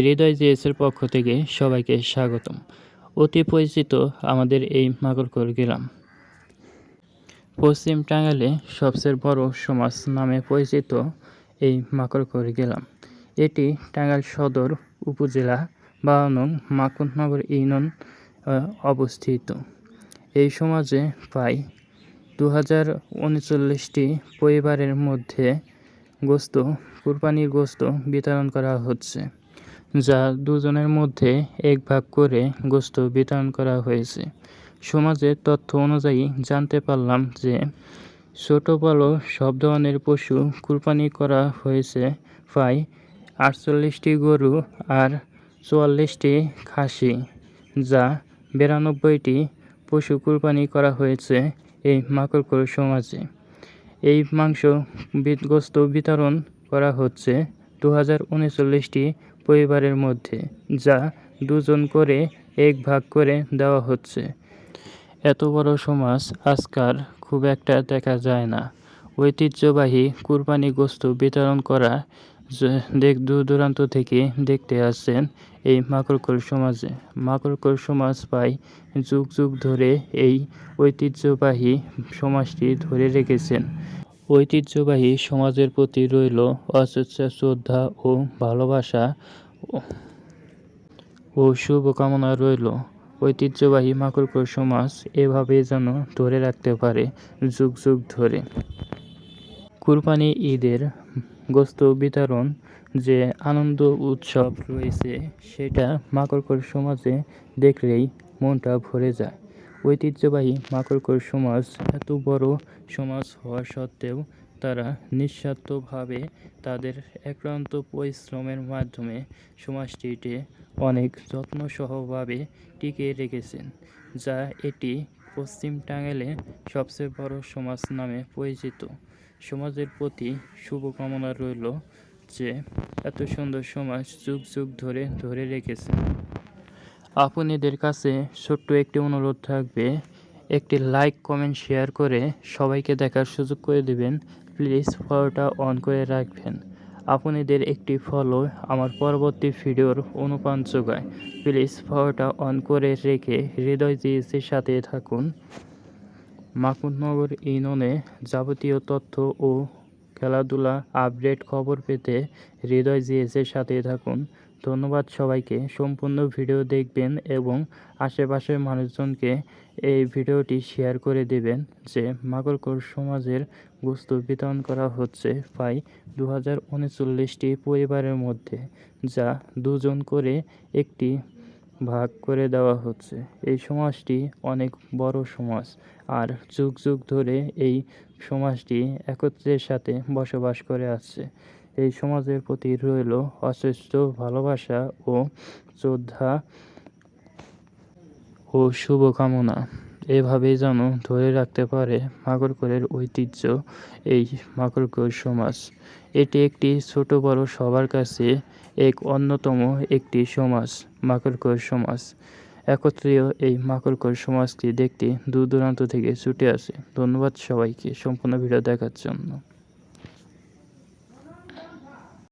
হৃদয় জিএসের পক্ষ থেকে সবাইকে স্বাগতম। অতি পরিচিত আমাদের এই মাকড়কর গ্রাম। পশ্চিম টাঙ্গাইলে সবচেয়ে বড় সমাজ নামে পরিচিত এই মাকড়কর গ্রাম। এটি টাঙ্গাইল সদর উপজেলা বাউনং মাকুননগর ইউনিয়ন অবস্থিত। এই সমাজে প্রায় দু হাজার উনচল্লিশটি পরিবারের মধ্যে গোস্ত, কুরবানির গোস্ত বিতরণ করা হচ্ছে। যা দুজনের মধ্যে এক ভাগ করে গোস্ত বিতরণ করা হয়েছে। সমাজের তথ্য অনুযায়ী জানতে পারলাম যে, ছোট বড় সব ধরনের পশু কুরবানি করা হয়েছে। প্রায় আটচল্লিশটি গরু আর চুয়াল্লিশটি খাসি, যা বিরানব্বইটি পশু কুরবানি করা হয়েছে এই মাকড়কর সমাজে। এই মাংস গোস্ত বিতরণ করা হচ্ছে দু হাজার পরিবারের মধ্যে, যা দুজন করে এক ভাগ করে দেওয়া হচ্ছে। এত বড় সমাজ আজকাল খুব একটা দেখা যায় না। ঐতিহ্যবাহী কুরবানি গোস্ত বিতরণ করা দূর দূরান্ত থেকে দেখতে আসছেন এই মাকড়কর সমাজে। মাকড়কর সমাজ প্রায় যুগ যুগ ধরে এই ঐতিহ্যবাহী সমাজটি ধরে রেখেছেন। ঐতিহ্যবাহী সমাজের প্রতি রইল অচেচ্ছ শ্রদ্ধা ও ভালোবাসা ও- শুভকামনা রইল। ঐতিহ্যবাহী মাকড়কর সমাজ এভাবে যেন ধরে রাখতে পারে যুগ যুগ ধরে। কুরবানি ঈদের গোস্ত বিতরণ যে আনন্দ উৎসব রয়েছে, সেটা মাকড়কর সমাজে দেখলেই মনটা ভরে যায়। ঐতিহ্যবাহী মাকড়কর সমাজ, এত বড় সমাজ হওয়া সত্ত্বেও তারা নিঃস্বার্থভাবে তাদের একান্ত পরিশ্রমের মাধ্যমে সমাজটিকে অনেক যত্নসহভাবে টিকিয়ে রেখেছেন, যা এটি পশ্চিম টাঙ্গাইলে সবচেয়ে বড় সমাজ নামে পরিচিত। সমাজের প্রতি শুভকামনা রইল যে, এত সুন্দর সমাজ যুগ যুগ ধরে ধরে রেখেছে। আপনাদের কাছে ছোট্ট একটি অনুরোধ থাকবে। একটি লাইক কমেন্ট শেয়ার করে সবাইকে দেখার সুযোগ করে দেবেন। প্লিজ ফলোটা অন করে রাখবেন। আপনাদের একটি ফলো আমার পরবর্তী ভিডিওর অনুপ্রাণ যোগায়। প্লিজ ফলোটা অন করে রেখে হৃদয় জিএসের সাথে থাকুন। মাকুননগর ইউনিয়নে যাবতীয় তথ্য ও খেলাধুলা আপডেট খবর পেতে হৃদয় জিএসের সাথে থাকুন। ধন্যবাদ সবাইকে। সম্পূর্ণ ভিডিও দেখবেন এবং আশেপাশের মানুষজনকে এই ভিডিওটি শেয়ার করে দেবেন যে মাগরকর সমাজের গোস্ত বিতরণ করা হচ্ছে প্রায় দু হাজার পরিবারের মধ্যে, যা দুজন করে একটি ভাগ করে দেওয়া হচ্ছে। এই সমাজটি অনেক বড় সমাজ আর যুগ যুগ ধরে এই সমাজটি একত্রের সাথে বসবাস করে আসছে। এই সমাজের প্রতি রইল অশ্রেষ্ঠ ভালোবাসা ও শ্রদ্ধা ও শুভকামনা। এভাবেই যেন ধরে রাখতে পারে মাকড়করের ঐতিহ্য এই মাকড়কর সমাজ। এটি একটি ছোট বড় সবার কাছে এক অন্যতম একটি সমাজ, মাকড়কর সমাজ। একত্রীয় এই মাকড়কর সমাজটি দেখতে দূর দূরান্ত থেকে ছুটে আসে। ধন্যবাদ সবাইকে, সম্পূর্ণ ভিডিও দেখার জন্য।